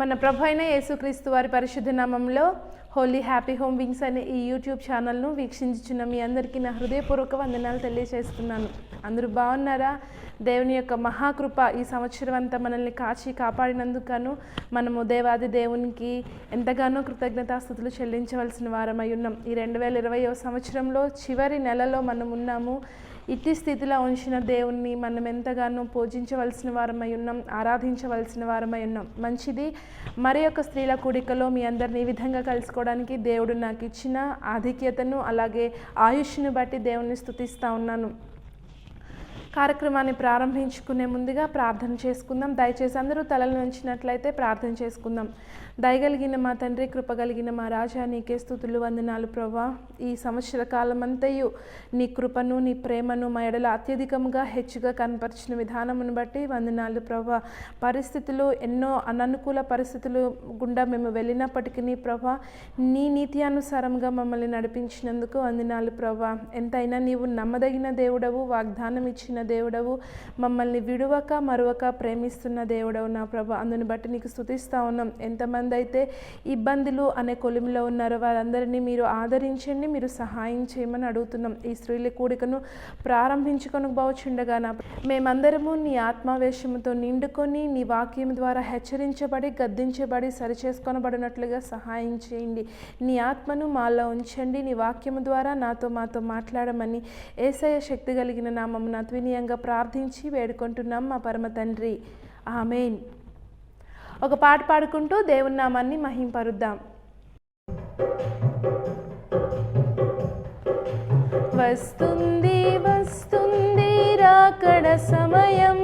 మన ప్రభు అయిన యేసుక్రీస్తు వారి పరిశుద్ధ నామంలో హోలీ హ్యాపీ హోమ్ వింగ్స్ అనే ఈ యూట్యూబ్ ఛానల్ను వీక్షించుచున్న మీ అందరికీ నా హృదయపూర్వక వందనాలు తెలియజేస్తున్నాను అందరూ బాగున్నారా? దేవుని యొక్క మహాకృప ఈ సంవత్సరం అంతా మనల్ని కాచి కాపాడినందుకను మనము దేవాది దేవునికి ఎంతగానో కృతజ్ఞతాస్థుతులు చెల్లించవలసిన వారమై ఉన్నాం. ఈ రెండు వేల ఇరవయో సంవత్సరంలో చివరి నెలలో మనం ఉన్నాము ఇట్టి స్థితిలో ఉంచిన దేవుణ్ణి మనం ఎంతగానో పూజించవలసిన వారమై ఉన్నాం ఆరాధించవలసిన వారమై ఉన్నాం. మంచిది. మరి యొక్క స్త్రీల కూడికలో మీ అందరిని ఈ విధంగా కలుసుకోవడానికి దేవుడు నాకు ఇచ్చిన ఆధిక్యతను అలాగే ఆయుష్ను బట్టి దేవుణ్ణి స్థుతిస్తూ ఉన్నాను. కార్యక్రమాన్ని ప్రారంభించుకునే ముందుగా ప్రార్థన చేసుకుందాం. దయచేసి అందరూ తలలు ఉంచినట్లయితే ప్రార్థన చేసుకుందాం. దయగలిగిన మా తండ్రి కృపగలిగిన మా రాజా నీకే స్థుతులు వందనాలు ప్రభా. ఈ సంవత్సర కాలమంతయు నీ కృపను నీ ప్రేమను మా ఎడల అత్యధికంగా హెచ్చుగా కనపరిచిన విధానమును బట్టి వందనాలు ప్రభా. పరిస్థితులు ఎన్నో అననుకూల పరిస్థితులు గుండా మేము వెళ్ళినప్పటికీ ప్రభా నీ నీతి అనుసారంగా మమ్మల్ని నడిపించినందుకు వందనాలు ప్రభా. ఎంతైనా నీవు నమ్మదగిన దేవుడవు వాగ్దానం ఇచ్చిన దేవుడవు మమ్మల్ని విడువక మరువక ప్రేమిస్తున్న దేవుడవు నా ప్రభ. అందుని బట్టి నీకు స్థుతిస్తా ఉన్నాం. ఎంతమంది అయితే ఇబ్బందులు అనే కొలిమిలో ఉన్నారో. వారందరినీ మీరు ఆదరించండి మీరు సహాయం చేయమని అడుగుతున్నాం. ఈ స్త్రీల కూడికను ప్రారంభించుకొని బావుచుండగా నా మేమందరము నీ ఆత్మావేశముతో నిండుకొని నీ వాక్యం ద్వారా హెచ్చరించబడి గద్దించబడి సరిచేసుకొనబడినట్లుగా సహాయం చేయండి. నీ ఆత్మను మాలో ఉంచండి నీ వాక్యము ద్వారా నాతో మాతో మాట్లాడమని ఏసయ శక్తి కలిగిన నామమున అద్వినీయంగా ప్రార్థించి వేడుకుంటున్నాం మా పరమ తండ్రి. ఆమెన్. ఒక పాట పాడుకుంటూ దేవుని నామాన్ని మహింపరుద్దాం. వస్తుంది వస్తుంది రాకడ సమయం.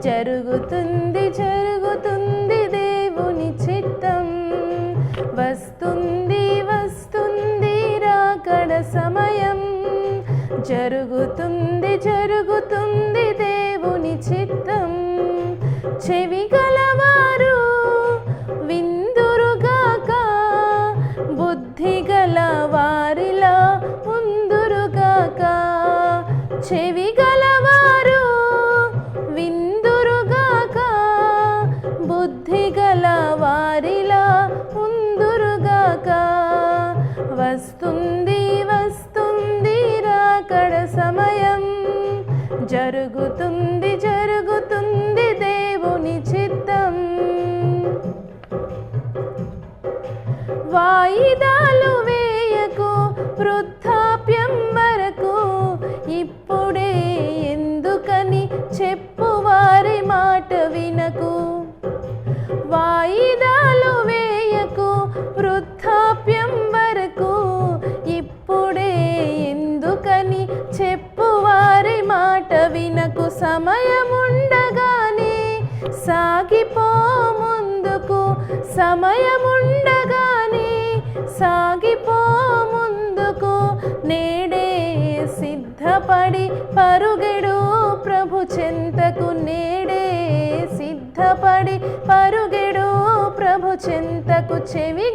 జరుగుతుంది జరుగుతుంది దేవుని చిత్తం. వస్తుంది వస్తుంది రాకడ సమయం. జరుగుతుంది జరుగుతుంది దేవుని చిత్తం. చెవి గలవారు విందురుగాక బుద్ధి గల వారిలా ఉందురుగాక చెవి గలవారు విందురుగాక బుద్ధి గల వారిలా ఉందురుగాక వస్తుంది వస్తుంది రాకడ సమయం జరుగుతుంది జరుగుతుంది వాయిదాలు వేయకు వృద్ధాప్యం వరకు. ఇప్పుడే ఎందుకని చెప్పు వారి మాట వినకు. వాయిదాలు వేయకు వృద్ధాప్యం వరకు. ఇప్పుడే ఎందుకని చెప్పు వారి మాట వినకు. సమయముండగానే సాగిపో ముందుకు. సమయం సాగిపో ముందుకు నేడే సిద్ధపడి పరుగెడు ప్రభు చెంతకు నేడే సిద్ధపడి పరుగెడు ప్రభు చెంతకు చెవి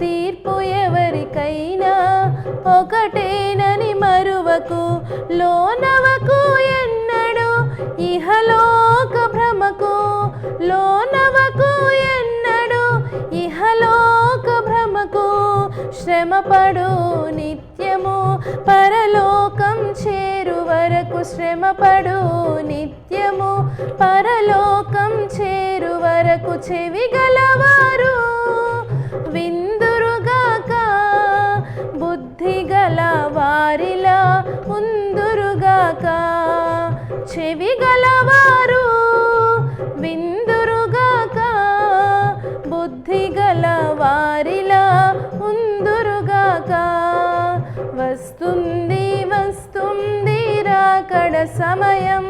తీర్పు ఎవరికైనా ఒకటేనని మరువకు లోనవకు ఎన్నడు ఇహలోక భ్రమకు లోనవకు ఎన్నడు ఇహలోక భ్రమకు శ్రమపడు నిత్యము పరలోకం చేరు వరకు శ్రమపడు నిత్యము పరలోకం చేరు వరకు చెవి గలవారు. గాక చెవి గలవారు విందురుగాక బుద్ధి గలవారిలా ఉందురుగాక. వస్తుంది వస్తుంది రాకడ సమయం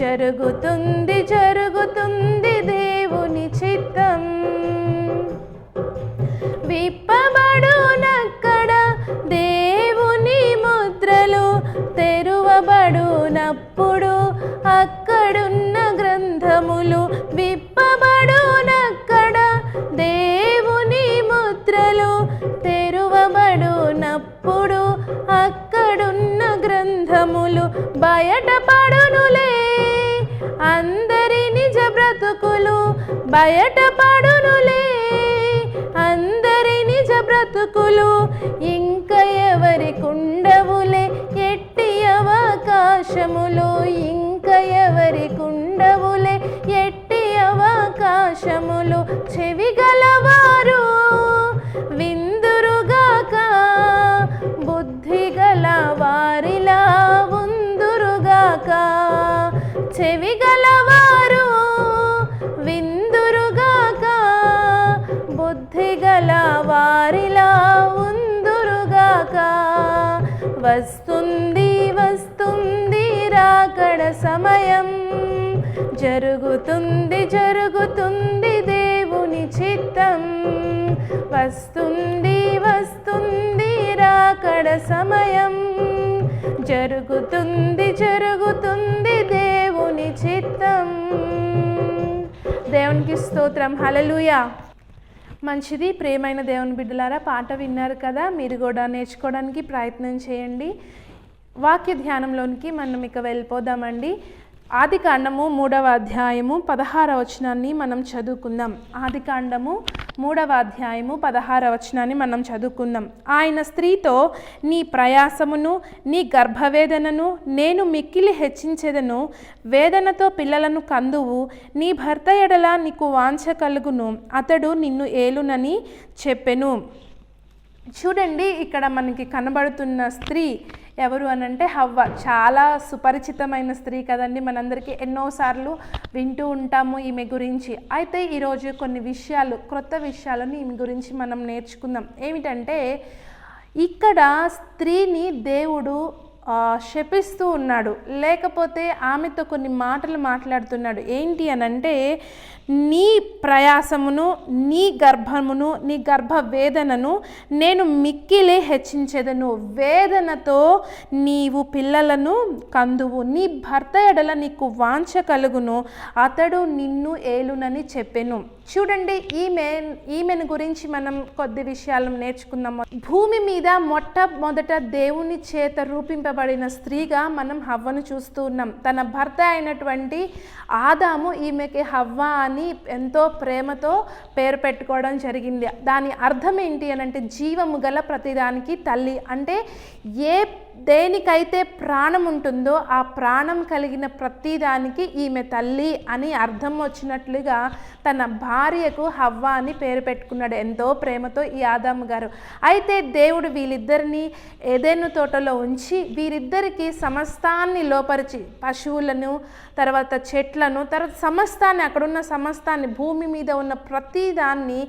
జరుగుతుంది జరుగుతుంది దేవుని చిత్తం. ఉందురుగాక చెవి గలవారు విందురుగాక బుద్ధి గల వారిలా ఉందురుగాక. వస్తుంది వస్తుంది రాకడ సమయం జరుగుతుంది జరుగుతుంది దేవుని చిత్తం. వస్తుంది వస్తుంది రాకడ సమయం. జరుగుతుంది జరుగుతుంది దేవుని చిత్తం. దేవునికి స్తోత్రం. హలలుయా మంచిది ప్రేమైన దేవుని బిడ్డలారా పాట విన్నారు కదా? మీరు కూడా నేర్చుకోవడానికి ప్రయత్నం చేయండి. వాక్య ధ్యానంలోనికి మనం ఇక వెళ్ళిపోదామండి. ఆది కాండము మూడవ అధ్యాయము పదహార వచనాన్ని మనం చదువుకుందాం. ఆది కాండము మూడవ అధ్యాయము పదహార వచనాన్ని మనం చదువుకుందాం. ఆయన స్త్రీతో నీ ప్రయాసమును నీ గర్భవేదనను నేను మిక్కిలి హెచ్చించెదను. వేదనతో పిల్లలను కందువు. నీ భర్త ఎడల నీకు వాంఛ కలుగును. అతడు నిన్ను ఏలునని చెప్పెను. చూడండి ఇక్కడ మనకి కనబడుతున్న స్త్రీ ఎవరు అని అంటే హవ్వ. చాలా సుపరిచితమైన స్త్రీ కదండి. మనందరికీ ఎన్నోసార్లు వింటూ ఉంటాము ఈమె గురించి. అయితే ఈరోజు కొన్ని విషయాలు క్రొత్త విషయాలను ఈమె గురించి మనం నేర్చుకుందాం. ఏమిటంటే ఇక్కడ స్త్రీని దేవుడు శపిస్తూ ఉన్నాడు. లేకపోతే ఆమెతో కొన్ని మాటలు మాట్లాడుతున్నాడు. ఏంటి అనంటే నీ ప్రయాసమును నీ గర్భమును నీ గర్భ వేదనను నేను మిక్కిలే హెచ్చించేదను. వేదనతో నీవు పిల్లలను కందువు. నీ భర్త ఎడల నీకు వాంఛ కలుగును. అతడు నిన్ను ఏలునని చెప్పెను. చూడండి ఈమె ఈమెను గురించి మనం కొద్ది విషయాలు నేర్చుకుందాము. భూమి మీద మొట్టమొదట దేవుని చేత రూపింపబడిన స్త్రీగా మనం హవ్వను చూస్తూ ఉన్నాం. తన భర్త అయినటువంటి ఆదాము ఈమెకి హవ్వ అని అని ఎంతో ప్రేమతో పేరు పెట్టుకోవడం జరిగింది. దాని అర్థం ఏంటి అని అంటే జీవము గల ప్రతిదానికి తల్లి అంటే ఏ దేనికైతే ప్రాణం ఉంటుందో ఆ ప్రాణం కలిగిన ప్రతిదానికి ఈమె తల్లి అని అర్థం వచ్చినట్లుగా తన భార్యకు హవ్వ అని పేరు పెట్టుకున్నాడు ఎంతో ప్రేమతో ఈ ఆదాము గారు. అయితే దేవుడు వీళ్ళిద్దరిని ఏదైనా తోటలో ఉంచి వీరిద్దరికి సమస్తాన్ని లోపరిచి పశువులను తర్వాత చెట్లను తర్వాత సమస్తాన్ని అక్కడున్న సమస్తాన్ని భూమి మీద ఉన్న ప్రతిదాన్ని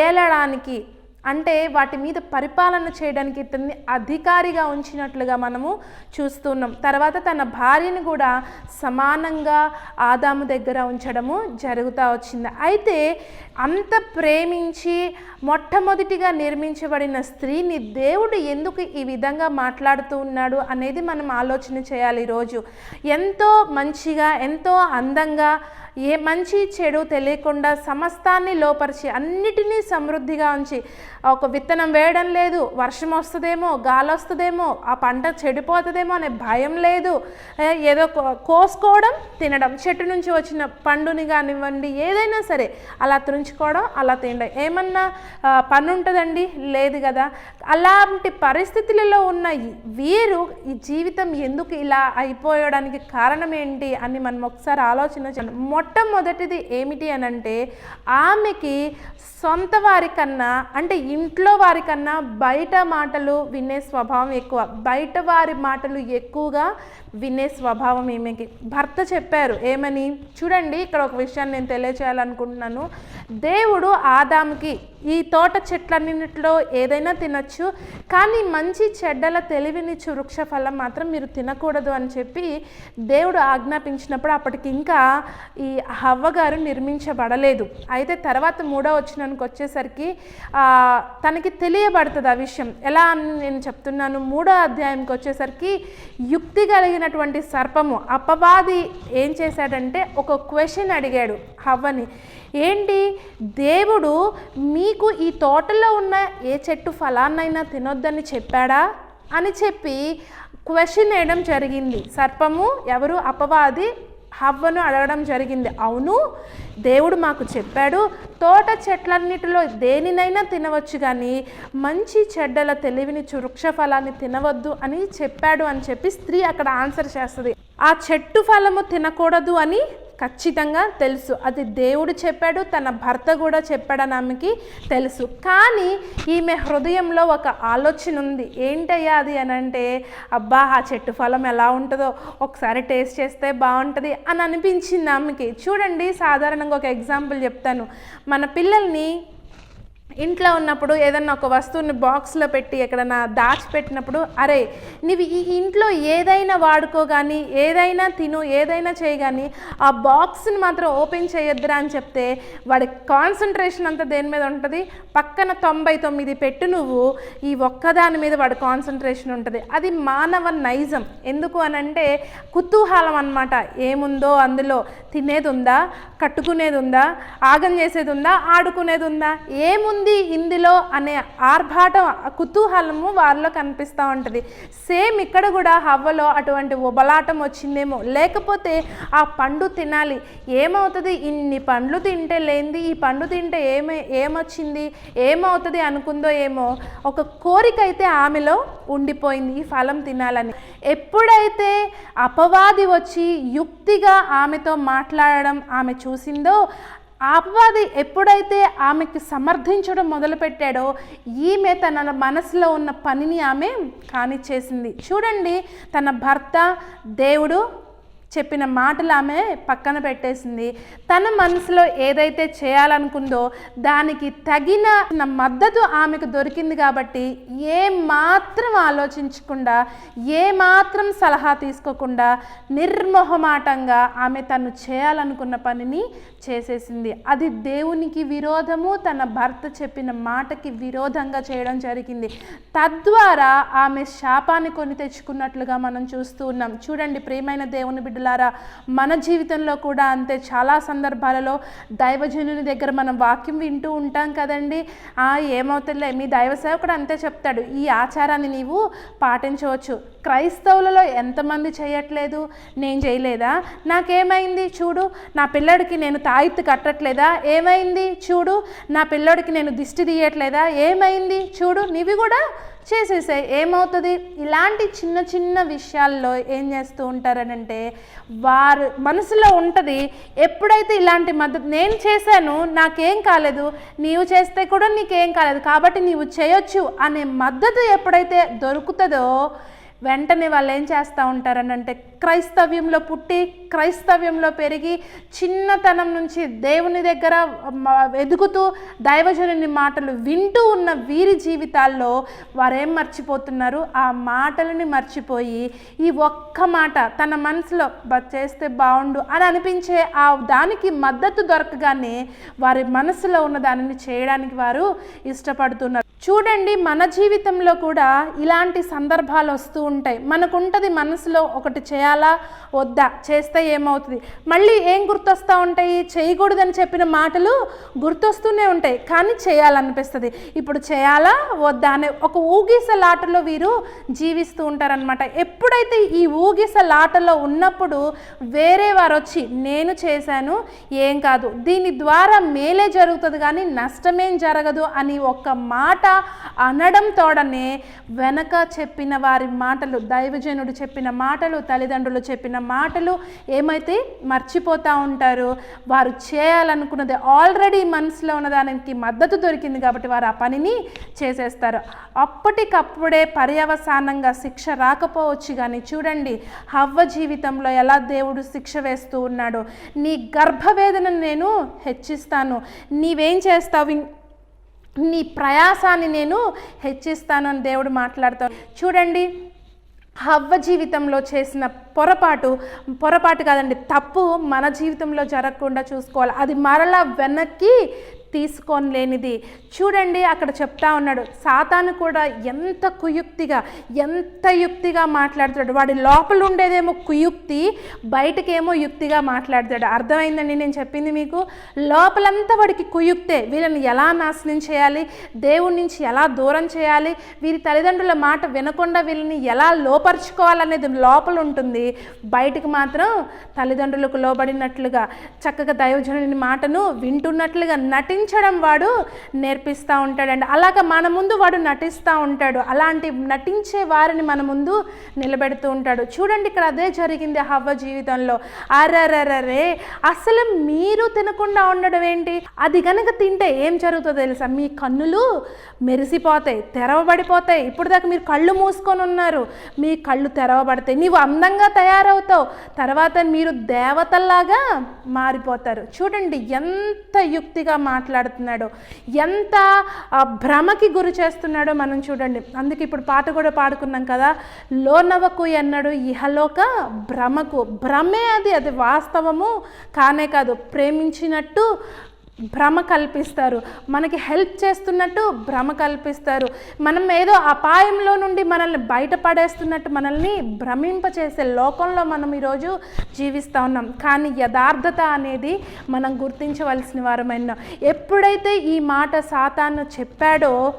ఏలడానికి అంటే వాటి మీద పరిపాలన చేయడానికి ఇతన్ని అధికారిగా ఉంచినట్లుగా మనము చూస్తున్నాం. తర్వాత తన భార్యను కూడా సమానంగా ఆదాము దగ్గర ఉంచడము జరుగుతూ వచ్చింది. అయితే అంత ప్రేమించి మొట్టమొదటిగా నిర్మించబడిన స్త్రీని దేవుడు ఎందుకు ఈ విధంగా మాట్లాడుతూ ఉన్నాడు అనేది మనం ఆలోచన చేయాలి ఈరోజు. ఎంతో మంచిగా ఎంతో అందంగా ఏ మంచి చెడు తెలియకుండా సమస్తాన్ని లోపరిచి అన్నిటినీ సమృద్ధిగా ఉంచి ఒక విత్తనం వేయడం లేదు వర్షం వస్తుందేమో గాలి వస్తుందేమో ఆ పంట చెడిపోతుందేమో అనే భయం లేదు. ఏదో కోసుకోవడం తినడం చెట్టు నుంచి వచ్చిన పండుని కానివ్వండి ఏదైనా సరే అలా తుంచుకోవడం అలా తినడం. ఏమన్నా పని ఉంటుందండి లేదు కదా. అలాంటి పరిస్థితులలో ఉన్న వీరు ఈ జీవితం ఎందుకు ఇలా అయిపోయడానికి కారణం ఏంటి అని మనం ఒకసారి ఆలోచన చేయాలి మొట్టమొదటిది ఏమిటి అని అంటే ఆమెకి సొంత వారి కన్నా అంటే ఇంట్లో వారికన్నా బయట మాటలు వినే స్వభావం ఎక్కువ. బయట వారి మాటలు ఎక్కువగా వినే స్వభావం ఈమెకి. భర్త చెప్పారు ఏమని? చూడండి ఇక్కడ ఒక విషయాన్ని నేను తెలియచేయాలనుకుంటున్నాను. దేవుడు ఆదాముకి ఈ తోట చెట్లన్నింటిలో ఏదైనా తినొచ్చు కానీ మంచి చెడ్డల తెలివినిచ్చు వృక్ష ఫలం మాత్రం మీరు తినకూడదు అని చెప్పి దేవుడు ఆజ్ఞాపించినప్పుడు అప్పటికి ఇంకా ఈ హవ్వగారు నిర్మించబడలేదు. అయితే తర్వాత మూడో వచ్చినానికి వచ్చేసరికి తనకి తెలియబడుతుంది ఆ విషయం. ఎలా అని నేను చెప్తున్నాను మూడో అధ్యాయంకి వచ్చేసరికి యుక్తి కలిగినటువంటి సర్పము అపవాది ఏం చేశాడంటే ఒక క్వశ్చన్ అడిగాడు హవ్వని. ఏంటి? దేవుడు మీకు ఈ తోటలో ఉన్న ఏ చెట్టు ఫలాన్నైనా తినొద్దని చెప్పాడా? అని చెప్పి క్వశ్చన్ వేయడం జరిగింది. సర్పము ఎవరు? అపవాది హవ్వను అడగడం జరిగింది. అవును దేవుడు మాకు చెప్పాడు తోట చెట్లన్నిటిలో దేనినైనా తినవచ్చు కానీ మంచి చెడ్డల తెలివిని వృక్ష ఫలాన్ని తినవద్దు అని చెప్పాడు అని చెప్పి స్త్రీ అక్కడ ఆన్సర్ చేస్తుంది. ఆ చెట్టు ఫలము తినకూడదు అని ఖచ్చితంగా తెలుసు. అది దేవుడు చెప్పాడు తన భర్త కూడా చెప్పాడని ఆమెకి తెలుసు. కానీ ఈమె హృదయంలో ఒక ఆలోచన ఉంది. ఏంటయ్యా అది అని అంటే అబ్బా ఆ చెట్టు ఫలం ఎలా ఉంటుందో ఒకసారి టేస్ట్ చేస్తే బాగుంటుంది అని అనిపించింది ఆమెకి. చూడండి సాధారణంగా ఒక ఎగ్జాంపుల్ చెప్తాను. మన పిల్లల్ని ఇంట్లో ఉన్నప్పుడు ఏదన్నా ఒక వస్తువుని బాక్స్లో పెట్టి ఎక్కడన్నా దాచిపెట్టినప్పుడు అరే నీవు ఈ ఇంట్లో ఏదైనా వాడుకో కానీ ఏదైనా తిను ఏదైనా చేయగాని ఆ బాక్స్ని మాత్రం ఓపెన్ చేయొద్దురా అని చెప్తే వాడి కాన్సన్ట్రేషన్ అంతా దేని మీద ఉంటుంది? పక్కన తొంభై తొమ్మిది పెట్టు నువ్వు ఈ ఒక్కదాని మీద వాడి కాన్సన్ట్రేషన్ ఉంటుంది. అది మానవ నైజం. ఎందుకు అని అంటే కుతూహలం అన్నమాట. ఏముందో అందులో తినేది ఉందా కట్టుకునేది ఉందా ఆగం చేసేది ఉందా ఆడుకునేది ఉందా ఏముందో ఇందులో అనే ఆర్భాటం కుతూహలము వారిలో కనిపిస్తూ ఉంటుంది. సేమ్ ఇక్కడ కూడా హవ్వలో అటువంటి ఉబలాటం వచ్చిందేమో. లేకపోతే ఆ పండు తినాలి. ఏమవుతుంది? ఇన్ని పండ్లు తింటే లేనిది ఈ పండు తింటే ఏమే ఏమొచ్చింది ఏమవుతుంది అనుకుందో ఏమో. ఒక కోరిక అయితే ఆమెలో ఉండిపోయింది ఈ ఫలం తినాలని. ఎప్పుడైతే అపవాది వచ్చి యుక్తిగా ఆమెతో మాట్లాడడం ఆమె చూసిందో అపవాది ఎప్పుడైతే ఆమెకి సమర్థించడం మొదలుపెట్టాడో ఈమె తన మనసులో ఉన్న పనిని ఆమె కానిచ్చేసింది చూడండి తన భర్త దేవుడు చెప్పిన మాటలు ఆమె పక్కన పెట్టేసింది. తన మనసులో ఏదైతే చేయాలనుకుందో దానికి తగిన మద్దతు ఆమెకు దొరికింది కాబట్టి ఏ మాత్రం ఆలోచించకుండా ఏ మాత్రం సలహా తీసుకోకుండా నిర్మోహమాటంగా ఆమె తను చేయాలనుకున్న పనిని చేసేసింది. అది దేవునికి విరోధము తన భర్త చెప్పిన మాటకి విరోధంగా చేయడం జరిగింది. తద్వారా ఆమె శాపాన్ని కొని తెచ్చుకున్నట్లుగా మనం చూస్తూ ఉన్నాం. చూడండి ప్రియమైన దేవుని బిడ్డలారా మన జీవితంలో కూడా అంతే. చాలా సందర్భాలలో దైవజనుని దగ్గర మనం వాక్యం వింటూ ఉంటాం కదండి. ఆ ఏమవుతుందిలే మీ దైవ సేవకుడు అంతే చెప్తాడు ఈ ఆచారాన్ని నీవు పాటించవచ్చు. క్రైస్తవులలో ఎంతమంది చేయట్లేదు? నేను చేయలేదా? నాకేమైంది? చూడు నా పిల్లడికి నేను తాయిత్తు కట్టట్లేదా? ఏమైంది? చూడు నా పిల్లోడికి నేను దిష్టి తీయట్లేదా? ఏమైంది? చూడు నీవి కూడా చేసేసాయి. ఏమవుతుంది? ఇలాంటి చిన్న చిన్న విషయాల్లో ఏం చేస్తూ ఉంటారనంటే వారు మనసులో ఉంటుంది ఎప్పుడైతే ఇలాంటి మద్దతు నేను చేశాను నాకేం కాలేదు నీవు చేస్తే కూడా నీకేం కాలేదు కాబట్టి నీవు చేయొచ్చు అనే మద్దతు ఎప్పుడైతే దొరుకుతుందో వెంటనే వాళ్ళు ఏం చేస్తూ ఉంటారనంటే క్రైస్తవ్యంలో పుట్టి క్రైస్తవ్యంలో పెరిగి చిన్నతనం నుంచి దేవుని దగ్గర ఎదుగుతూ దైవజనుని మాటలు వింటూ ఉన్న వీరి జీవితాల్లో వారేం మర్చిపోతున్నారు? ఆ మాటలని మర్చిపోయి ఈ ఒక్క మాట తన మనసులో చేస్తే బాగుండు అని అనిపించే ఆ దానికి మద్దతు దొరకగానే వారి మనసులో ఉన్న దానిని చేయడానికి వారు ఇష్టపడుతున్నారు. చూడండి మన జీవితంలో కూడా ఇలాంటి సందర్భాలు వస్తూ ఉంటాయి. మనకుంటుంది మనసులో ఒకటి చేయాలా? వద్దా? చేస్తే ఏమవుతుంది? మళ్ళీ ఏం గుర్తొస్తూ ఉంటాయి? చేయకూడదని చెప్పిన మాటలు గుర్తొస్తూనే ఉంటాయి. కానీ చేయాలనిపిస్తుంది. ఇప్పుడు చేయాలా? వద్దా? అనే ఒక ఊగిసలాటలో వీరు జీవిస్తూ ఉంటారనమాట ఎప్పుడైతే ఈ ఊగిసలాటలో ఉన్నప్పుడు వేరే వారు వచ్చి నేను చేశాను ఏం కాదు. దీని ద్వారా మేలే జరుగుతుంది కానీ నష్టమేం జరగదు అని ఒక మాట అనడం తోడనే వెనక చెప్పిన వారి మాటలు దైవజనుడు చెప్పిన మాటలు తల్లిదండ్రులు చెప్పిన మాటలు ఏమైతే మర్చిపోతూ ఉంటారు వారు చేయాలనుకున్నది ఆల్రెడీ మనసులో ఉన్న దానికి మద్దతు దొరికింది కాబట్టి వారు ఆ పనిని చేసేస్తారు. అప్పటికప్పుడే పర్యవసానంగా శిక్ష రాకపోవచ్చు కానీ చూడండి హవ్వ జీవితంలో ఎలా దేవుడు శిక్ష వేస్తూ ఉన్నాడు. నీ గర్భవేదనను నేను హెచ్చిస్తాను. నీవేం చేస్తావు? నీ ప్రయాసాన్ని నేను హెచ్చిస్తాను అని దేవుడు మాట్లాడతాను చూడండి హవ్వ జీవితంలో చేసిన పొరపాటు పొరపాటు కాదండి తప్పు మన జీవితంలో జరగకుండా చూసుకోవాలి. అది మరలా వెనక్కి తీసుకోలేనిది చూడండి అక్కడ చెప్తా ఉన్నాడు సాతాను కూడా ఎంత కుయుక్తిగా ఎంత యుక్తిగా మాట్లాడుతాడు వాడి లోపల ఉండేదేమో కుయుక్తి బయటకేమో యుక్తిగా మాట్లాడతాడు అర్థమైందండి నేను చెప్పింది మీకు? లోపలంతా వాడికి కుయుక్తే వీళ్ళని ఎలా నాశనం చేయాలి? దేవుడి నుంచి ఎలా దూరం చేయాలి? వీరి తల్లిదండ్రుల మాట వినకుండా వీళ్ళని ఎలా లోపరుచుకోవాలనేది లోపల ఉంటుంది. బయటకు మాత్రం తల్లిదండ్రులకు లోబడినట్లుగా చక్కగా దైవజనుని మాటను వింటున్నట్లుగా నటించడం వాడు నేర్పిస్తూ ఉంటాడండి. అలాగ మన ముందు వాడు నటిస్తూ ఉంటాడు. అలాంటి నటించే వారిని మన ముందు నిలబెడుతూ ఉంటాడు. చూడండి ఇక్కడ అదే జరిగింది హవ్వ జీవితంలో. అరరరరే అసలు మీరు తినకుండా ఉండడం ఏంటి? అది కనుక తింటే ఏం జరుగుతుందో తెలుసా? మీ కన్నులు మెరిసిపోతాయి తెరవబడిపోతాయి. ఇప్పుడు దాకా మీరు కళ్ళు మూసుకొని ఉన్నారు. మీ కళ్ళు తెరవబడతాయి. నీవు అందంగా తయారవుతావు. తర్వాత మీరు దేవతల్లాగా మారిపోతారు. చూడండి ఎంత యుక్తిగా మాట్లాడుతున్నాడో ఎంత భ్రమకి గురి చేస్తున్నాడో మనం చూడండి. అందుకే ఇప్పుడు పాట కూడా పాడుకున్నాం కదా లోనవకు అన్నాడు ఇహలోక భ్రమకు భ్రమే అది అది వాస్తవము కానే కాదు. ప్రేమించినట్టు భ్రమ కల్పిస్తారు. మనకి హెల్ప్ చేస్తున్నట్టు భ్రమ కల్పిస్తారు. మనం ఏదో అపాయంలో నుండి మనల్ని బయటపడేస్తున్నట్టు మనల్ని భ్రమింపచేసే లోకంలో మనం ఈరోజు జీవిస్తూ ఉన్నాం. కానీ యథార్థత అనేది మనం గుర్తించవలసిన వారమైనా ఎప్పుడైతే ఈ మాట సాతాను చెప్పాడో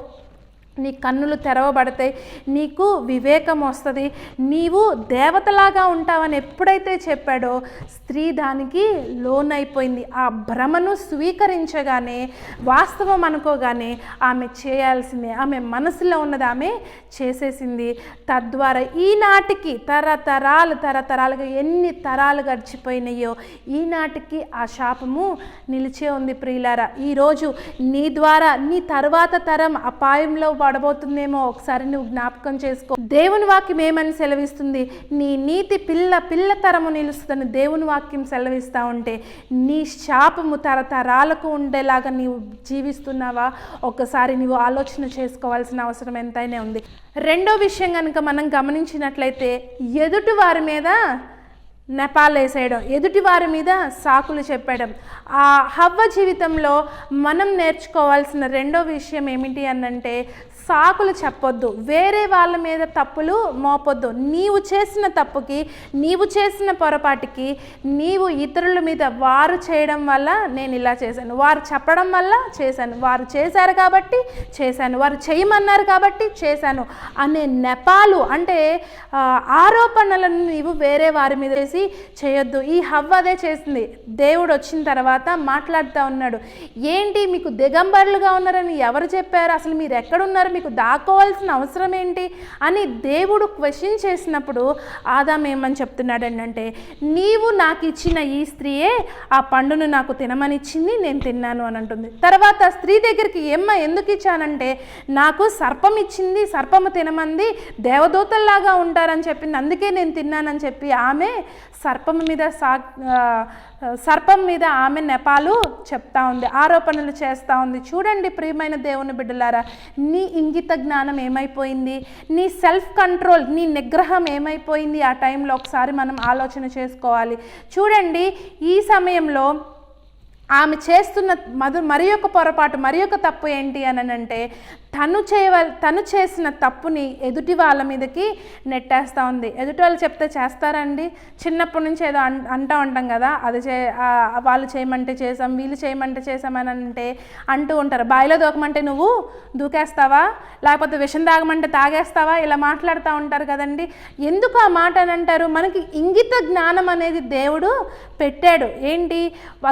నీ కన్నులు తెరవబడతాయి నీకు వివేకం వస్తుంది నీవు దేవతలాగా ఉంటావని ఎప్పుడైతే చెప్పాడో స్త్రీ దానికి లోనైపోయింది. ఆ భ్రమను స్వీకరించగానే వాస్తవం అనుకోగానే ఆమె చేయాల్సిందే ఆమె మనసులో ఉన్నది ఆమె చేసేసింది. తద్వారా ఈనాటికి తరతరాలు తరతరాలుగా ఎన్ని తరాలు గడిచిపోయినాయో ఈనాటికి ఆ శాపము నిలిచే ఉంది ప్రియులారా. ఈరోజు నీ ద్వారా నీ తర్వాత తరం అపాయంలో పడబోతుందేమో. ఒకసారి నువ్వు జ్ఞాపకం చేసుకో. దేవుని వాక్యం ఏమని సెలవిస్తుంది? నీ నీతి పిల్ల పిల్ల తరము నిలుస్తుందని దేవుని వాక్యం సెలవిస్తూ ఉంటే నీ శాపము తరతరాలకు ఉండేలాగా నీవు జీవిస్తున్నావా? ఒకసారి నీవు ఆలోచన చేసుకోవాల్సిన అవసరం ఎంతైనా ఉంది. రెండో విషయం కనుక మనం గమనించినట్లయితే ఎదుటి వారి మీద నెపాలు వేసేయడం ఎదుటి వారి మీద సాకులు చెప్పడం ఆ హవ్వ జీవితంలో మనం నేర్చుకోవాల్సిన రెండో విషయం ఏమిటి అనంటే సాకులు చెప్పొద్దు. వేరే వాళ్ళ మీద తప్పులు మోపొద్దు. నీవు చేసిన తప్పుకి నీవు చేసిన పొరపాటుకి నీవు ఇతరుల మీద వారు చేయడం వల్ల నేను ఇలా చేశాను. వారు చెప్పడం వల్ల చేశాను. వారు చేశారు కాబట్టి చేశాను. వారు చేయమన్నారు కాబట్టి చేశాను అనే నెపాలు అంటే ఆరోపణలను నీవు వేరే వారి మీద చేసి చేయొద్దు. ఈ హవ్వ అదే చేసింది. దేవుడు వచ్చిన తర్వాత మాట్లాడుతూ ఉన్నాడు. ఏంటి మీకు దిగంబరులుగా ఉన్నారని ఎవరు చెప్పారు? అసలు మీరు ఎక్కడున్నారు మీకు దాక్కోవాల్సిన అవసరం ఏంటి అని దేవుడు క్వశ్చన్ చేసినప్పుడు ఆదాం ఏమని చెప్తున్నాడు అంటే నీవు నాకు ఇచ్చిన ఈ స్త్రీయే ఆ పండును నాకు తినమనిచ్చింది నేను తిన్నాను అని అంటుంది. తర్వాత స్త్రీ దగ్గరికి ఏమ్మ ఎందుకు ఇచ్చానంటే నాకు సర్పం ఇచ్చింది సర్పము తినమంది దేవదూతల్లాగా ఉంటారని చెప్పింది అందుకే నేను తిన్నానని చెప్పి ఆమె సర్పం మీద సా సర్పం మీద ఆమె నెపాలు చెప్తా ఉంది ఆరోపణలు చేస్తూ ఉంది. చూడండి ప్రియమైన దేవుని బిడ్డలారా నీ ఇంగిత జ్ఞానం ఏమైపోయింది? నీ సెల్ఫ్ కంట్రోల్ నీ నిగ్రహం ఏమైపోయింది? ఆ టైంలో ఒకసారి మనం ఆలోచన చేసుకోవాలి. చూడండి ఈ సమయంలో ఆమె చేస్తున్న మధు మరి యొక్క పొరపాటు మరి యొక్క తప్పు ఏంటి అని అంటే తను చేయవల్ తను చేసిన తప్పుని ఎదుటి వాళ్ళ మీదకి నెట్టేస్తూ ఉంది. ఎదుటి వాళ్ళు చెప్తే చేస్తారండి. చిన్నప్పటి నుంచి ఏదో అన్ అంటూ ఉంటాం కదా అది చే వాళ్ళు చేయమంటే చేసాం వీళ్ళు చేయమంటే చేసామని అంటే అంటూ ఉంటారు. బావిలో దూకమంటే నువ్వు దూకేస్తావా? లేకపోతే విషం తాగమంటే తాగేస్తావా? ఇలా మాట్లాడుతూ ఉంటారు కదండి. ఎందుకు ఆ మాట అని అంటారు? మనకి ఇంగిత జ్ఞానం అనేది దేవుడు పెట్టాడు. ఏంటి?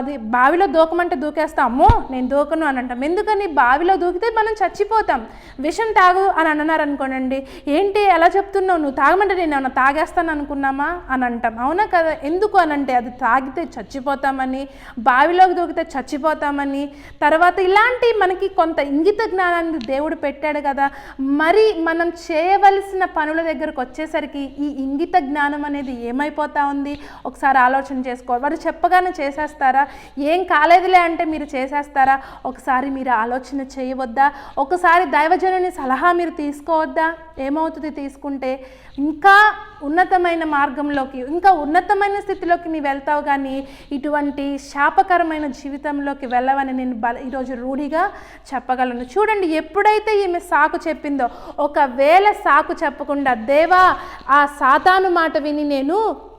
అది బావిలో దూకమంటే దూకేస్తాము నేను దూకను అని అంటాం. ఎందుకని? బావిలో దూకితే మనం చచ్చిపోతాం. చెప్తాం విషం తాగు అని అన్నారు అనుకోనండి. ఏంటి ఎలా చెప్తున్నావు? నువ్వు తాగమంటే నేను ఏమన్నా తాగేస్తాను అనుకున్నామా? అని అంటాం. అవునా కదా? ఎందుకు అని అంటే అది తాగితే చచ్చిపోతామని బావిలోకి దూకితే చచ్చిపోతామని తర్వాత ఇలాంటి మనకి కొంత ఇంగిత జ్ఞానాన్ని దేవుడు పెట్టాడు కదా. మరి మనం చేయవలసిన పనుల దగ్గరకు వచ్చేసరికి ఈ ఇంగిత జ్ఞానం అనేది ఏమైపోతా ఉంది? ఒకసారి ఆలోచన చేసుకోవాలి వారు చెప్పగానే చేసేస్తారా? ఏం కాలేదులే అంటే మీరు చేసేస్తారా? ఒకసారి మీరు ఆలోచన చేయవద్దా? ఒకసారి దైవజనుని సలహా మీరు తీసుకోవద్దా? ఏమవుతుంది తీసుకుంటే ఇంకా ఉన్నతమైన మార్గంలోకి ఇంకా ఉన్నతమైన స్థితిలోకి నీ వెళ్తావు కానీ ఇటువంటి శాపకరమైన జీవితంలోకి వెళ్ళవని నేను బల ఈరోజు రూఢిగా చెప్పగలను. చూడండి ఎప్పుడైతే ఈమె సాకు చెప్పిందో ఒకవేళ సాకు చెప్పకుండా దేవా ఆ సాతాను మాట విని నేను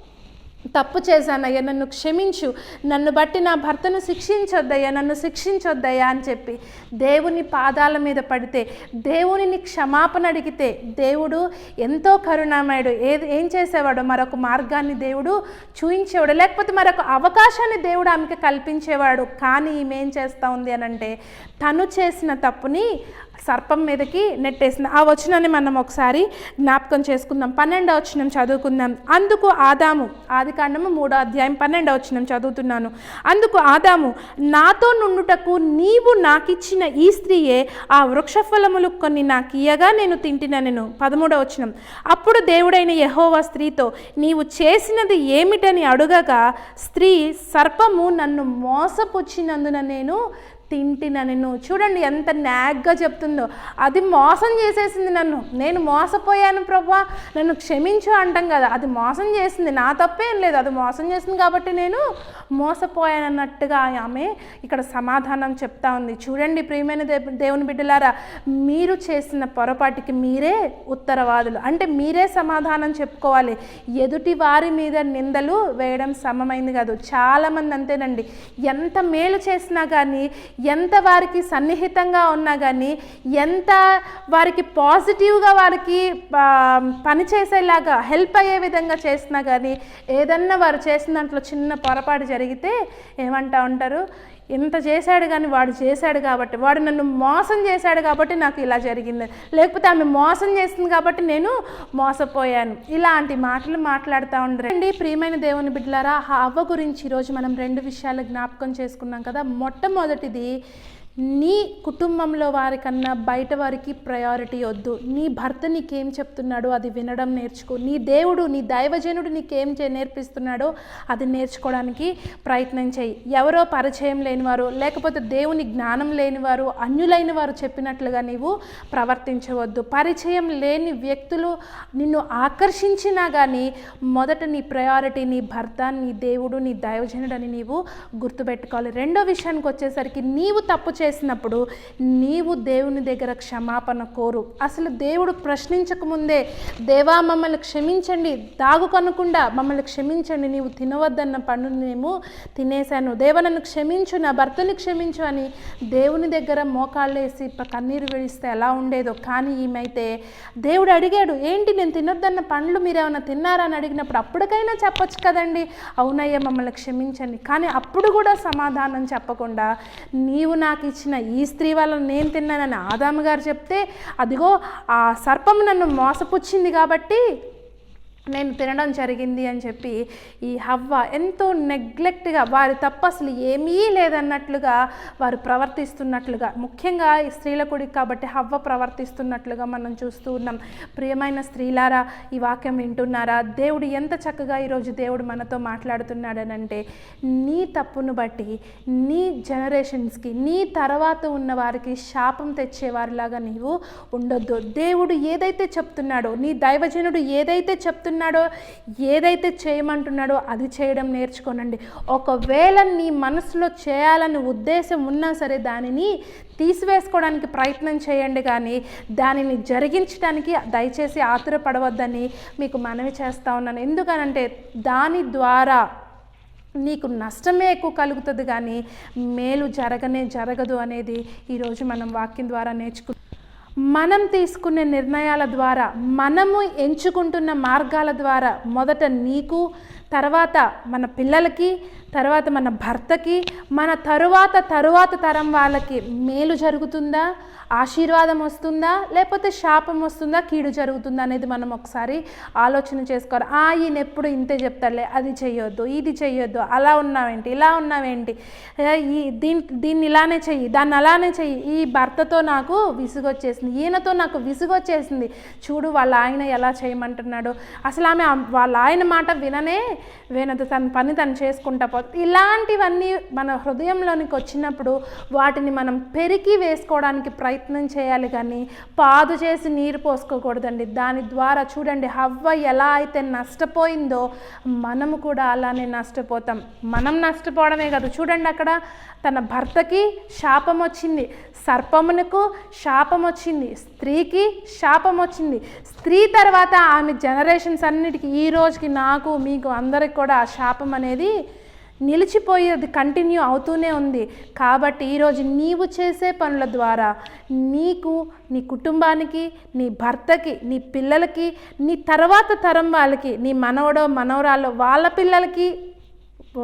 తప్పు చేశానయ్యా నన్ను క్షమించు. నన్ను బట్టి నా భర్తను శిక్షించొద్దయ్యా నన్ను శిక్షించొద్దయ్యా అని చెప్పి దేవుని పాదాల మీద పడితే దేవునిని క్షమాపణ అడిగితే దేవుడు ఎంతో కరుణామయుడు. ఏది ఏం చేసేవాడు? మరొక మార్గాన్ని దేవుడు చూయించేవాడు. లేకపోతే మరొక అవకాశాన్ని దేవుడు ఆమెకి కల్పించేవాడు. కానీ ఈమె ఏం చేస్తూ ఉంది అని అంటే తను చేసిన తప్పుని సర్పం మీదకి నెట్టేసింది. ఆ వచనాన్ని మనం ఒకసారి జ్ఞాపకం చేసుకుందాం. పన్నెండవ వచనం చదువుకుందాం. అందుకు ఆదాము ఆది కాండము మూడో అధ్యాయం పన్నెండవ వచనం చదువుతున్నాను. అందుకు ఆదాము నాతో నుండుటకు నీవు నాకిచ్చిన ఈ స్త్రీయే ఆ వృక్షఫలములు కొన్ని నాకు ఇయ్యగా నేను తింటిననెను. పదమూడవ వచనం. అప్పుడు దేవుడైన యహోవా స్త్రీతో నీవు చేసినది ఏమిటని అడుగగా స్త్రీ సర్పము నన్ను మోసపుచ్చినందున నేను తింటిన నన్ను. చూడండి ఎంత నాగ్గా చెప్తుందో. అది మోసం చేసేసింది నన్ను. నేను మోసపోయాను ప్రభా. నన్ను క్షమించు అంటాం కదా. అది మోసం చేసింది. నా తప్పేం లేదు. అది మోసం చేసింది కాబట్టి నేను మోసపోయాను అన్నట్టుగా ఆమె ఇక్కడ సమాధానం చెప్తా ఉంది. చూడండి ప్రియమైన దేవు దేవుని బిడ్డలారా మీరు చేసిన పొరపాటికి మీరే ఉత్తరవాదులు. అంటే మీరే సమాధానం చెప్పుకోవాలి. ఎదుటి వారి మీద నిందలు వేయడం సమమైంది కాదు. చాలామంది అంతేనండి. ఎంత మేలు చేసినా కానీ ఎంత వారికి సన్నిహితంగా ఉన్నా కానీ ఎంత వారికి పాజిటివ్గా వారికి పనిచేసేలాగా పని చేసేలాగా హెల్ప్ అయ్యే విధంగా చేసినా కానీ ఏదన్నా వారు చేసిన దాంట్లో చిన్న పొరపాటు జరిగితే ఏమంటా ఉంటారు? ఇంత చేశాడు కానీ వాడు చేశాడు కాబట్టి వాడు నన్ను మోసం చేశాడు కాబట్టి నాకు ఇలా జరిగింది. లేకపోతే ఆమె మోసం చేసింది కాబట్టి నేను మోసపోయాను. ఇలాంటి మాటలు మాట్లాడుతూ ఉండరండి ప్రియమైన దేవుని బిడ్డలారా ఆ అవ్వ గురించి ఈరోజు మనం రెండు విషయాలు జ్ఞాపకం చేసుకున్నాం కదా. మొట్టమొదటిది నీ కుటుంబంలో వారికన్నా బయట వారికి ప్రయారిటీ వద్దు. నీ భర్త నీకేం చెప్తున్నాడో అది వినడం నేర్చుకో. నీ దేవుడు నీ దైవజనుడు నీకేం చే నేర్పిస్తున్నాడో అది నేర్చుకోవడానికి ప్రయత్నం చేయి. ఎవరో పరిచయం లేనివారు లేకపోతే దేవుని జ్ఞానం లేనివారు అన్యులైన వారు చెప్పినట్లుగా నీవు ప్రవర్తించవద్దు. పరిచయం లేని వ్యక్తులు నిన్ను ఆకర్షించినా కానీ మొదట నీ ప్రయారిటీ నీ భర్త నీ దేవుడు నీ దైవజనుడు అని నీవు గుర్తుపెట్టుకోవాలి. రెండో విషయానికి వచ్చేసరికి నీవు తప్పు చేసినప్పుడు నీవు దేవుని దగ్గర క్షమాపణ కోరు. అసలు దేవుడు ప్రశ్నించకముందే దేవా మమ్మల్ని క్షమించండి దాగుకొనకుండా మమ్మల్ని క్షమించండి నీవు తినవద్దన్న పండుని నేను తినేశాను. దేవ నన్ను క్షమించు నా భర్తని క్షమించు అని దేవుని దగ్గర మోకాళ్ళేసి కన్నీరు విడిస్తే ఎలా ఉండేదో. కానీ ఈమెయితే దేవుడు అడిగాడు ఏంటి నేను తినొద్దన్న పండ్లు మీరు ఏమైనా తిన్నారా? అని అడిగినప్పుడు అప్పటికైనా చెప్పొచ్చు కదండి. అవునయ్యా మమ్మల్ని క్షమించండి. కానీ అప్పుడు కూడా సమాధానం చెప్పకుండా నీవు నాకు ఇచ్చిన ఈ స్త్రీ వల్ల నేను తిన్నానని ఆదాము గారు చెప్తే అదిగో ఆ సర్పం నన్ను మోసపుచ్చింది కాబట్టి నేను తినడం జరిగింది అని చెప్పి ఈ హవ్వ ఎంతో నెగ్లెక్ట్గా వారి తప్పు అసలు ఏమీ లేదన్నట్లుగా వారు ప్రవర్తిస్తున్నట్లుగా ముఖ్యంగా ఈ స్త్రీల కొడుకు కాబట్టి హవ్వ ప్రవర్తిస్తున్నట్లుగా మనం చూస్తూ ఉన్నాం. ప్రియమైన స్త్రీలారా ఈ వాక్యం వింటున్నారా? దేవుడు ఎంత చక్కగా ఈరోజు దేవుడు మనతో మాట్లాడుతున్నాడనంటే నీ తప్పును బట్టి నీ జనరేషన్స్కి నీ తర్వాత ఉన్న వారికి శాపం తెచ్చేవారిలాగా నీవు ఉండొద్దు. దేవుడు ఏదైతే చెప్తున్నాడో నీ దైవజనుడు ఏదైతే చెప్తున్నాడో ఏదైతే చేయమంటున్నాడో అది చేయడం నేర్చుకోనండి. ఒకవేళ నీ మనసులో చేయాలని ఉద్దేశం ఉన్నా సరే దానిని తీసివేసుకోవడానికి ప్రయత్నం చేయండి కానీ దానిని జరిగించడానికి దయచేసి ఆతురపడవద్దని మీకు మనవి చేస్తా ఉన్నాను. ఎందుకనంటే దాని ద్వారా నీకు నష్టమే ఎక్కువ కలుగుతుంది కానీ మేలు జరగనే జరగదు అనేది ఈరోజు మనం వాక్యం ద్వారా నేర్చుకుంటాం మనం తీసుకునే నిర్ణయాల ద్వారా మనము ఎంచుకుంటున్న మార్గాల ద్వారా మొదట నీకు తర్వాత మన పిల్లలకి తర్వాత మన భర్తకి మన తరువాత తరువాత తరం వాళ్ళకి మేలు జరుగుతుందా? ఆశీర్వాదం వస్తుందా? లేకపోతే శాపం వస్తుందా? కీడు జరుగుతుందా అనేది మనం ఒకసారి ఆలోచన చేసుకోవాలి. ఆ ఈయన ఎప్పుడు ఇంతే చెప్తారులే అది చెయ్యొద్దు ఇది చెయ్యొద్దు అలా ఉన్నావేంటి ఇలా ఉన్నావేంటి ఈ దీని దీన్ని ఇలానే చెయ్యి దాన్ని అలానే చెయ్యి. ఈ భర్తతో నాకు విసుగొచ్చేసింది ఈయనతో నాకు విసుగొచ్చేసింది. చూడు వాళ్ళ ఆయన ఎలా చేయమంటున్నాడు. అసలు ఆమె వాళ్ళ ఆయన మాట విననే వినదు తన పని తను చేసుకుంటా పోతుంది ఇలాంటివన్నీ మన హృదయంలోనికి వచ్చినప్పుడు వాటిని మనం పెరికి వేసుకోవడానికి ప్రయత్నం చేయాలి కానీ పాదు చేసి నీరు పోసుకోకూడదండి. దాని ద్వారా చూడండి హవ్వ ఎలా అయితే నష్టపోయిందో మనము కూడా అలానే నష్టపోతాం. మనం నష్టపోవడమే కాదు. చూడండి అక్కడ తన భర్తకి శాపం వచ్చింది. సర్పమునకు శాపం వచ్చింది. స్త్రీకి శాపం వచ్చింది. స్త్రీ తర్వాత ఆమె జనరేషన్స్ అన్నిటికీ ఈ రోజుకి నాకు మీకు అందరికి కూడా ఆ శాపం అనేది నిలిచిపోయేది కంటిన్యూ అవుతూనే ఉంది. కాబట్టి ఈరోజు నీవు చేసే పనుల ద్వారా నీకు నీ కుటుంబానికి నీ భర్తకి నీ పిల్లలకి నీ తర్వాత తరం వాళ్ళకి నీ మనవడో మనవరాలో వాళ్ళ పిల్లలకి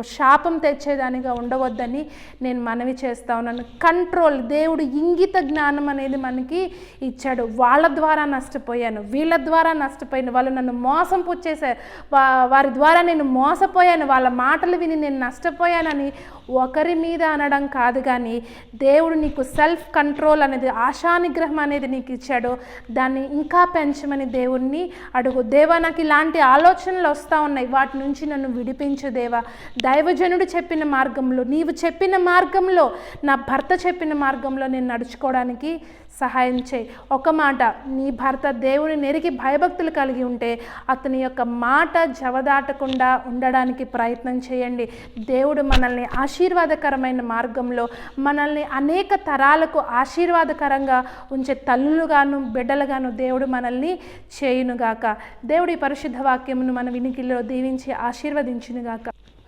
శాపం తెచ్చేదానిగా ఉండవద్దని నేను మనవి చేస్తా ఉన్నాను. కంట్రోల్ దేవుడు ఇంగిత జ్ఞానం అనేది మనకి ఇచ్చాడు. వాళ్ళ ద్వారా నష్టపోయాను వీళ్ళ ద్వారా నష్టపోయాను. వాళ్ళు నన్ను మోసం పుచ్చేశారు. వా- వారి ద్వారా నేను మోసపోయాను. వాళ్ళ మాటలు విని నేను నష్టపోయానని ఒకరి మీద అనడం కాదు కానీ దేవుడు నీకు సెల్ఫ్ కంట్రోల్ అనేది ఆశానిగ్రహం అనేది నీకు ఇచ్చాడు. దాన్ని ఇంకా పెంచమని దేవుణ్ణి అడుగు. దేవా నాకు ఇలాంటి ఆలోచనలు వస్తూ ఉన్నాయి. వాటి నుంచి నన్ను విడిపించు దేవా. దైవజనుడు చెప్పిన మార్గంలో నీవు చెప్పిన మార్గంలో నా భర్త చెప్పిన మార్గంలో నేను నడుచుకోవడానికి సహాయం చేయి. ఒక మాట నీ భర్త దేవుని నెరిగి భయభక్తులు కలిగి ఉంటే అతని యొక్క మాట జవదాటకుండా ఉండడానికి ప్రయత్నం చేయండి. దేవుడు మనల్ని ఆశీర్వాదకరమైన మార్గంలో మనల్ని అనేక తరాలకు ఆశీర్వాదకరంగా ఉంచే తల్లులుగాను బిడ్డలుగాను దేవుడు మనల్ని చేయునుగాక. దేవుడి పరిశుద్ధ వాక్యమును మన వినికిలో దీవించి ఆశీర్వదించునుగాక.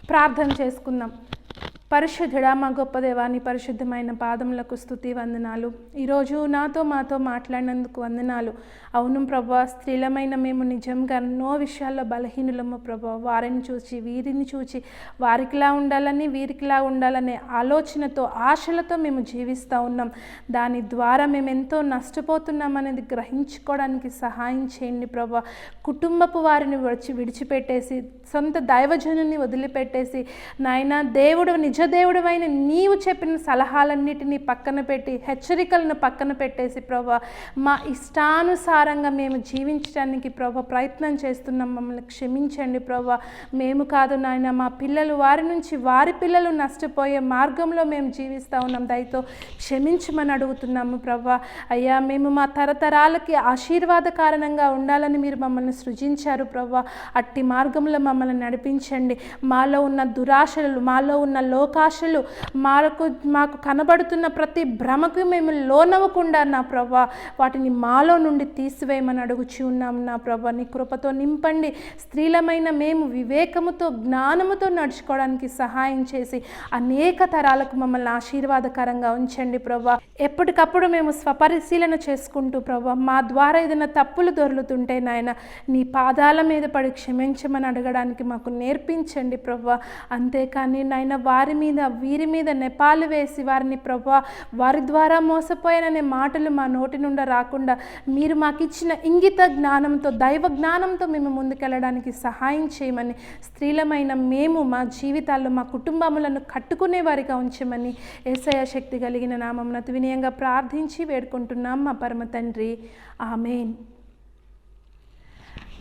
ప్రార్థన చేసుకుందాం పరిశుద్ధుడా మా గొప్ప దేవాన్ని పరిశుద్ధమైన పాదములకు స్థుతి వందనాలు. ఈరోజు నాతో మాతో మాట్లాడినందుకు వందనాలు. అవును ప్రభా స్త్రీలమైన మేము నిజంగా ఎన్నో విషయాల్లో బలహీనులము ప్రభా. వారిని చూసి వీరిని చూసి వారికిలా ఉండాలని వీరికిలా ఉండాలనే ఆలోచనతో ఆశలతో మేము జీవిస్తూ ఉన్నాం. దాని ద్వారా మేము ఎంతో నష్టపోతున్నామనేది గ్రహించుకోవడానికి సహాయం చేయండి ప్రభా. కుటుంబపు వారిని విడిచి విడిచిపెట్టేసి సొంత దైవజనుని వదిలిపెట్టేసి నాయన దేవుడు నిజ దేవుడవైన నీవు చెప్పిన సలహాలన్నిటినీ పక్కన పెట్టి హెచ్చరికలను పక్కన పెట్టేసి ప్రభా మా ఇష్టానుసారంగా మేము జీవించడానికి ప్రభా ప్రయత్నం చేస్తున్నాం. మమ్మల్ని క్షమించండి ప్రభా. మేము కాదు నాయన మా పిల్లలు వారి నుంచి వారి పిల్లలు నష్టపోయే మార్గంలో మేము జీవిస్తూ ఉన్నాం. దయతో క్షమించమని అడుగుతున్నాము ప్రభా. అయ్యా మేము మా తరతరాలకి ఆశీర్వాద కారణంగా ఉండాలని మీరు మమ్మల్ని సృజించారు ప్రభా. అట్టి మార్గంలో మమ్మల్ని నడిపించండి. మాలో ఉన్న దురాశలు మాలో ఉన్న లోకాశలు మాకు మాకు కనబడుతున్న ప్రతి భ్రమకు మేము లోనవ్వకుండా నా ప్రభా వాటిని మాలో నుండి తీసివేయమని అడుగుచి ఉన్నాం నా ప్రభా. నీ కృపతో నింపండి. స్త్రీలమైన మేము వివేకముతో జ్ఞానముతో నడుచుకోవడానికి సహాయం చేసి అనేక తరాలకు మమ్మల్ని ఆశీర్వాదకరంగా ఉంచండి ప్రభా. ఎప్పటికప్పుడు మేము స్వపరిశీలన చేసుకుంటూ ప్రభా మా ద్వారా ఏదైనా తప్పులు దొరులుతుంటే నాయన నీ పాదాల మీద పడి క్షమించమని అడగడానికి మాకు నేర్పించండి ప్రభా. అంతేకాని నాయన వారి మీద వీరి మీద నెపాలు వేసి వారిని ప్రభా వారి ద్వారా మోసపోయాననే మాటలు మా నోటి నుండి రాకుండా మీరు మాకు ఇచ్చిన ఇంగిత జ్ఞానంతో దైవ జ్ఞానంతో మేము ముందుకెళ్ళడానికి సహాయం చేయమని స్త్రీలమైన మేము మా జీవితాల్లో మా కుటుంబములను కట్టుకునే వారిగా ఉంచమని ఏసయ శక్తి కలిగిన నామం వినయంగా ప్రార్థించి వేడుకుంటున్నాం మా పరమ తండ్రి. ఆమెన్.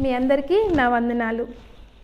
మీ అందరికీ నా వందనాలు.